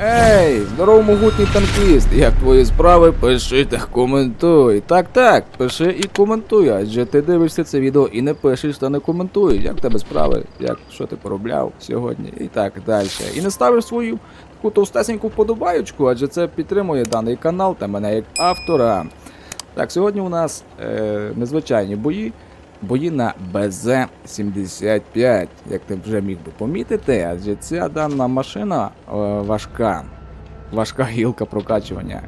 Ей, здорово, могутній танкіст! Як твої справи? Пиши та коментуй. Так, так, пиши і коментуй, адже ти дивишся це відео і не пишеш та не коментуєш. Як в тебе справи? Як що ти поробляв сьогодні? І так далі. І не ставиш свою таку товстесеньку вподобаючку, адже це підтримує даний канал та мене як автора. Так, сьогодні у нас е, незвичайні бої. Бої на БЗ-75, як ти вже міг би помітити, адже ця дана машина е, важка, важка гілка прокачування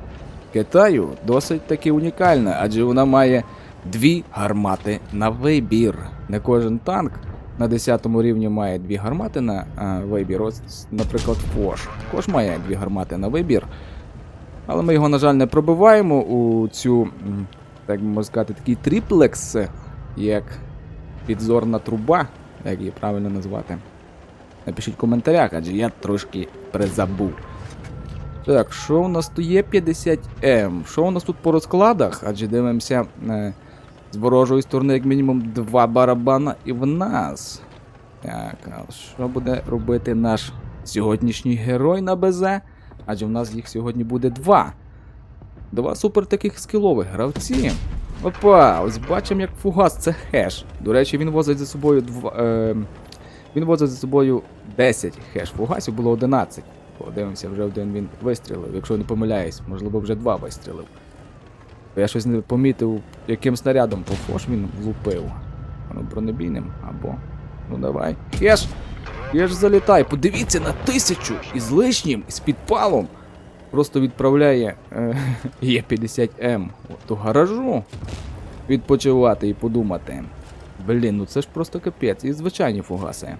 Китаю досить таки унікальна, адже вона має дві гармати на вибір. Не кожен танк на 10 рівні має дві гармати на е, вибір. Ось, наприклад, Фош також має дві гармати на вибір. Але ми його, на жаль, не пробиваємо у цю, так би можна сказати, такий триплекс, як підзорна труба, як її правильно назвати. Напишіть в коментарях, адже я трошки призабув. Так, що у нас тут є 50М? Що у нас тут по розкладах? Адже дивимося е, з ворожої сторони, як мінімум, два барабана і в нас. Так, а що буде робити наш сьогоднішній герой на БЗ? Адже в нас їх сьогодні буде два. Два супер таких скілових гравці. Опа, ось бачимо, як фугас це хеш. До речі, він возить за собою дв... е... Він возить за собою 10 хеш. Фугасів було 11. Подивимося, вже один він вистрілив, якщо не помиляюсь, можливо, вже два вистрілив. Я щось не помітив, яким снарядом по фош він влупив. Ну, бронебійним або. Ну давай. Хеш! Хеш залітай, подивіться на тисячу із лишнім, із підпалом. Просто відправляє е, Є50М до гаражу відпочивати і подумати. Блін, ну це ж просто капець. І звичайні фугаси.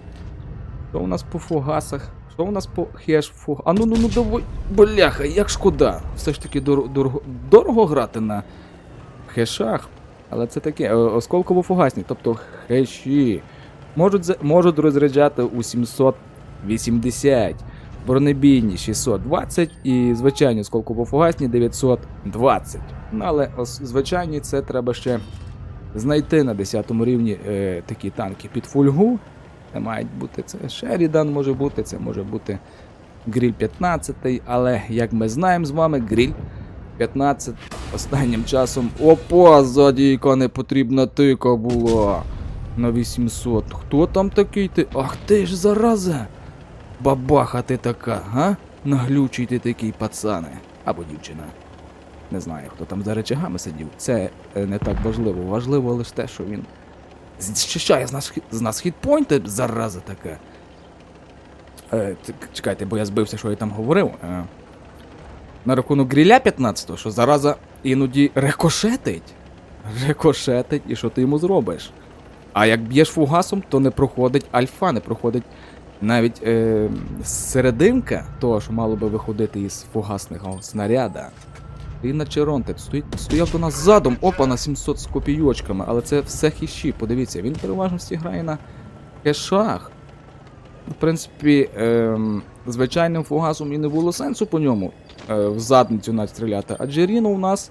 Що у нас по фугасах? Що у нас по хеш фуг... А ну ну ну давай. Бляха, як шкода. Все ж таки дор- дорого, дорого грати на хешах. Але це таке, е, осколково-фугасні, тобто хеші. Можуть, можуть розряджати у 780, бронебійні 620 і звичайні осколково-фугасні 920. Ну, але звичайні це треба ще знайти на 10 рівні е, такі танки під фульгу. Це мають бути це Шерідан може бути, це може бути Гріль 15, але як ми знаємо з вами, Гріль 15 останнім часом. Опа, ззаді яка непотрібна тика була. На 800. Хто там такий ти? Ах ти ж зараза! Бабаха ти така, га? Наглючий ти такий пацане. Або дівчина. Не знаю, хто там за речагами сидів. Це е, не так важливо. Важливо лише те, що він зчищає з нас, з нас хітпойнти, зараза така. Е, чекайте, бо я збився, що я там говорив. Е, на рахунок гріля 15-го, що зараза іноді рикошетить. Рикошетить, і що ти йому зробиш? А як б'єш фугасом, то не проходить альфа, не проходить навіть е, серединка того, що мало би виходити із фугасного снаряда. І на Черонтек стояв до нас задом, опа, на 700 з копійочками, але це все хіші, подивіться, він переважно всі грає на кешах. В принципі, ем, звичайним фугасом і не було сенсу по ньому е, в задницю навіть стріляти, адже Ріно у нас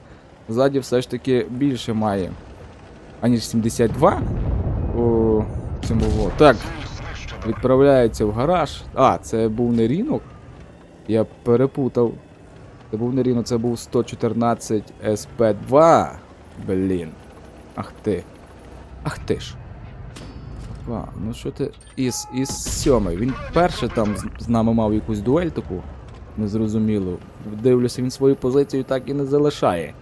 ззаді все ж таки більше має, аніж 72 у цьому. во. Так, відправляється в гараж. А, це був не Рінок. Я перепутав. Це був не Ріно, це був 114 СП2. Блін. Ах ти. Ах ти ж. А, ну що ти. Із, із сьомий. Він перше там з, нами мав якусь дуель таку. Незрозумілу. Дивлюся, він свою позицію так і не залишає.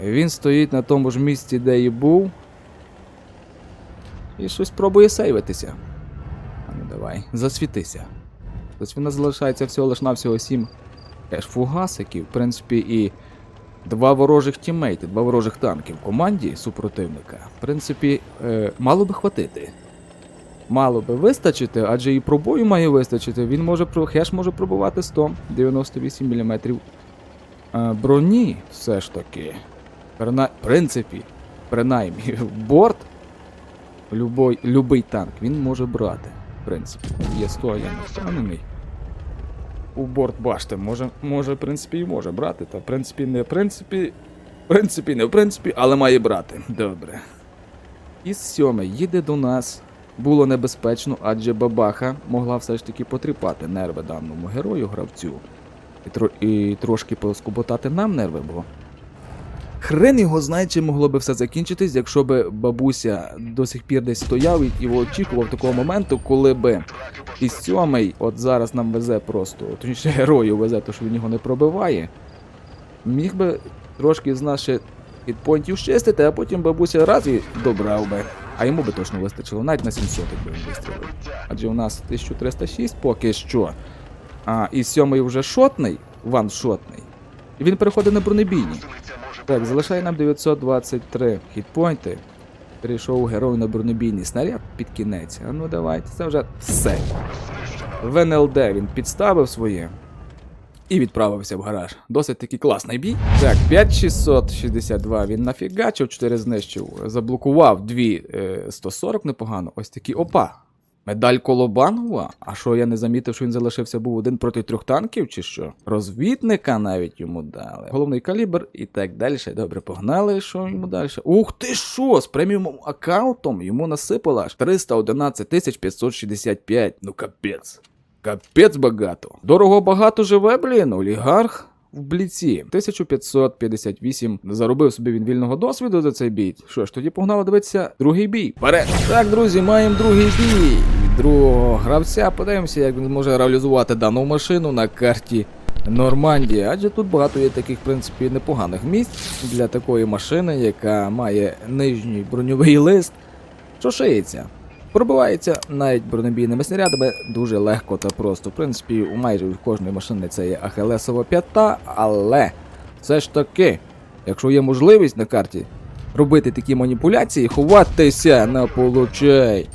Він стоїть на тому ж місці, де і був. І щось пробує сейвитися. Давай, засвітися. Тобто в нас залишається всього лиш навсього 7 теж фугасиків, в принципі, і два ворожих тіммейти, два ворожих танки в команді супротивника. В принципі, е, мало би хватити. Мало би вистачити, адже і пробою має вистачити. Він може хеш може пробувати 198 мм е, броні, все ж таки. Прина... В принципі, принаймні, борт любой, любий танк він може брати. Принципі, є 100, я не впевнений. У борт башти може, може, в принципі, і може брати. Та в принципі, не в принципі. В принципі, не в принципі, але має брати. Добре. Із сьомий їде до нас. Було небезпечно, адже бабаха могла все ж таки потріпати нерви даному герою гравцю. І, тро, і трошки поскуботати нам нерви, бо. Хрен його знає, чим могло би все закінчитись, якщо би бабуся до сих пір десь стояв і, очікував такого моменту, коли би і сьомий от зараз нам везе просто, точніше герою везе, то що він його не пробиває. Міг би трошки з наших підпонтів щистити, а потім бабуся раз і добрав би. А йому би точно вистачило, навіть на 700 якби він вистрілив. Адже у нас 1306 поки що. А і сьомий вже шотний, ваншотний. І він переходить на бронебійні. Так, залишає нам 923 хітпойнти. Перейшов герой на бронебійний снаряд під кінець. А ну давайте, це вже все. В НЛД він підставив своє і відправився в гараж. Досить таки класний бій. Так, 5662 він нафігачив, 4 знищив, заблокував 2 е, 140 непогано. Ось такі опа. Медаль Колобанова? А що я не замітив, що він залишився був один проти трьох танків, чи що? Розвідника навіть йому дали. Головний калібр і так далі. Добре, погнали, що йому далі. Ух ти що! З преміум аккаунтом йому насипало аж 311 565. Ну капець. Капець багато. Дорого багато живе, блін, олігарх. В бліці 1558 заробив собі він вільного досвіду за цей бій. Що ж, тоді погнали дивитися другий бій. Вперед! Так, друзі, маємо другий бій. Другого гравця подивимося, як він зможе реалізувати дану машину на карті Нормандії. Адже тут багато є таких, в принципі, непоганих місць для такої машини, яка має нижній броньовий лист, що шиється. Пробивається навіть бронебійними снарядами дуже легко та просто. В принципі, у майже кожної машини це є ахелесова п'ята, але все ж таки, якщо є можливість на карті робити такі маніпуляції, ховатися на получай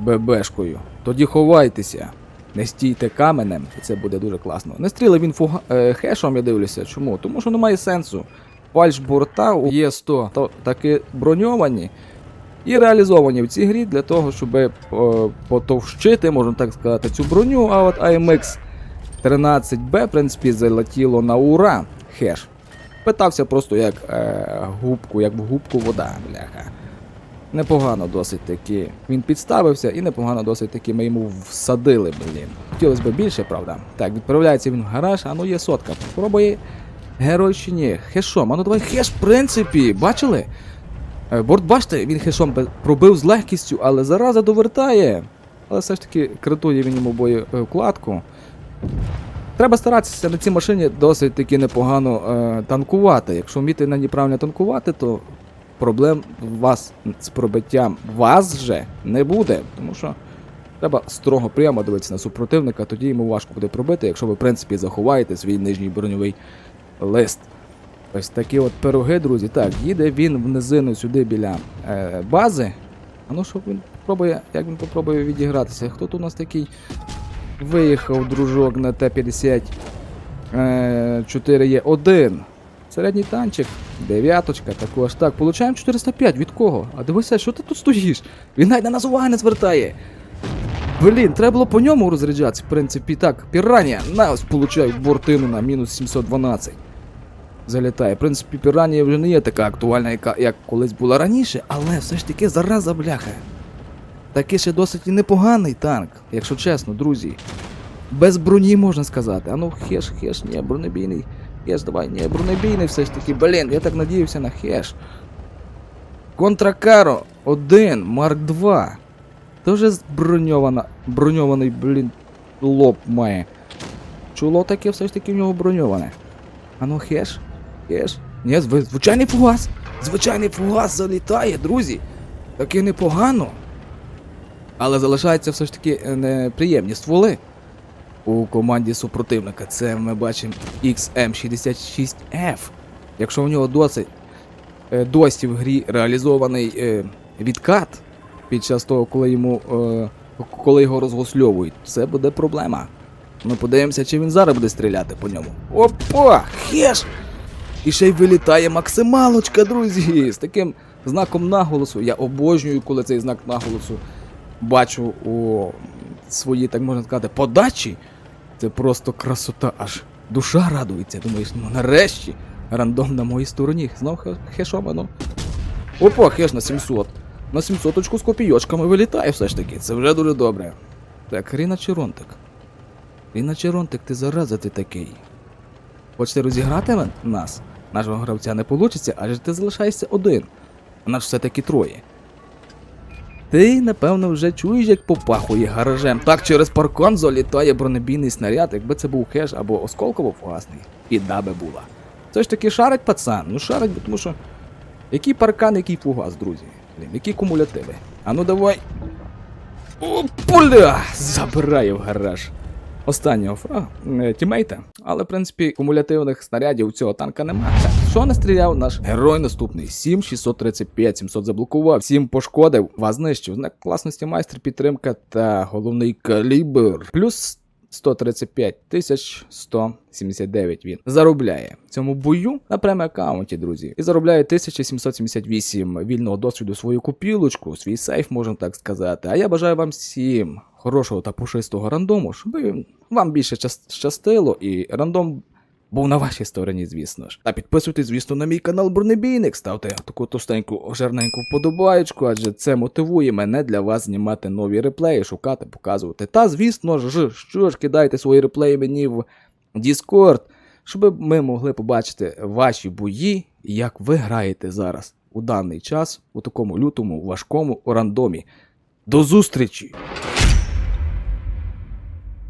ББшкою, тоді ховайтеся. Не стійте каменем, і це буде дуже класно. Не стріли він фуга... е, хешом, я дивлюся. Чому? Тому що немає сенсу. Фальш борта у Є100 то таки броньовані і реалізовані в цій грі для того, щоб е, потовщити, можна так сказати, цю броню. А от AMX 13B, в принципі, залетіло на ура хеш. Питався просто як е, губку, як в губку вода, бляха. Непогано досить таки. Він підставився і непогано досить таки ми йому всадили, блін. Хотілося б більше, правда. Так, відправляється він в гараж, а ну є сотка. Пробує герой. Хешом. А ну давай хеш, в принципі, бачили? Е, Борт, бачите, він хешом пробив з легкістю, але зараза довертає. Але все ж таки критує він йому боєвкладку. Треба старатися на цій машині досить таки непогано е, танкувати. Якщо вміти на ній правильно танкувати, то проблем у вас з пробиттям вас же не буде. Тому що треба строго прямо дивитися на супротивника, тоді йому важко буде пробити, якщо ви, в принципі, заховаєте свій нижній броньовий лист. Ось такі от пироги, друзі. Так, їде він в низину сюди біля е, бази. А ну що він пробує, як він попробує відігратися? Хто тут у нас такий виїхав, дружок, на Т-50 е, 4 є 1. Середній танчик, дев'яточка, також. Так, получаємо 405. Від кого? А дивися, що ти тут стоїш? Він навіть на нас уваги не звертає. Блін, треба було по ньому розряджатися, в принципі. Так, піранія, на ось получаю бортину на мінус 712 залітає. В принципі, піранія вже не є така актуальна, яка, як колись була раніше, але все ж таки зараза бляха. Такий ще досить і непоганий танк, якщо чесно, друзі. Без броні можна сказати. А ну хеш, хеш, ні, бронебійний. Хеш, давай, ні, бронебійний все ж таки. Блін, я так надіявся на хеш. Контракаро 1, Марк 2. Тоже броньована, броньований, блін, лоб має. Чуло таке все ж таки в нього броньоване. А ну хеш? Хеш? Ні, зв- звичайний фугас. Звичайний фугас залітає, друзі. Таке непогано. Але залишаються все ж таки е, неприємні стволи у команді супротивника. Це ми бачимо XM66F. Якщо у нього досить е, досі в грі реалізований е, відкат під час того, коли йому е, коли його розгосльовують, це буде проблема. Ми подивимося, чи він зараз буде стріляти по ньому. Опа! Хеш! І ще й вилітає максималочка, друзі! З таким знаком наголосу. Я обожнюю, коли цей знак наголосу бачу у своїй, так можна сказати, подачі. Це просто красота, аж душа радується. Думаєш, ну нарешті рандом на моїй стороні. Знов хе- ну. Опа, хеш на 700. На 700 очку з копійочками вилітає все ж таки. Це вже дуже добре. Так, Ріна Черонтик. Ріна Черонтик, ти зараза ти такий. Хочете розіграти нас? Нашого гравця не вийде, адже ти залишаєшся один. У нас все-таки троє. Ти, напевно, вже чуєш, як попахує гаражем. Так через паркон залітає бронебійний снаряд, якби це був хеш або осколково фугасний. Біда би була. Це ж таки шарить пацан. Ну шарить, бо тому що. Який паркан, який фугас, друзі. Блін, які кумулятиви. А ну давай. О, пуля! Забирає в гараж. Останнього фра е, тімейта. Але, в принципі, кумулятивних снарядів у цього танка немає. Що не стріляв наш герой наступний? 7635, 700 заблокував, 7 пошкодив, вас знищив. Знак класності майстер, підтримка та головний калібр. Плюс 135 тисяч 179 він заробляє в цьому бою на премі аккаунті, друзі. І заробляє 1778 вільного досвіду свою купілочку, свій сейф, можна так сказати. А я бажаю вам всім хорошого та пушистого рандому, щоб вам більше щастило і рандом був на вашій стороні, звісно ж. Та підписуйтесь, звісно, на мій канал Бронебійник, ставте таку товстеньку жирненьку вподобаєчку, адже це мотивує мене для вас знімати нові реплеї, шукати, показувати. Та, звісно ж, що ж, кидайте свої реплеї мені в Discord, щоб ми могли побачити ваші бої, і як ви граєте зараз у даний час у такому лютому важкому рандомі. До зустрічі!